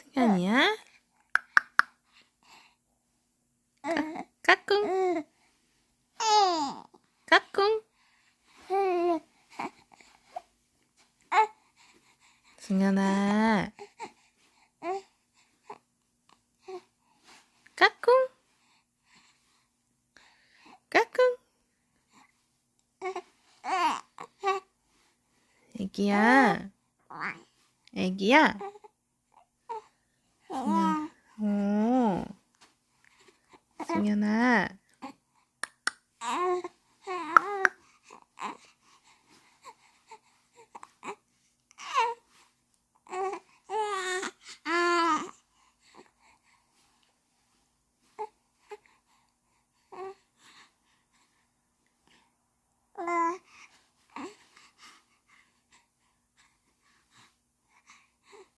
승현이야? 까꿍, 까꿍. 승현아. 까꿍. 까꿍. 애기야. 애기야. 승현. 오. 승현아.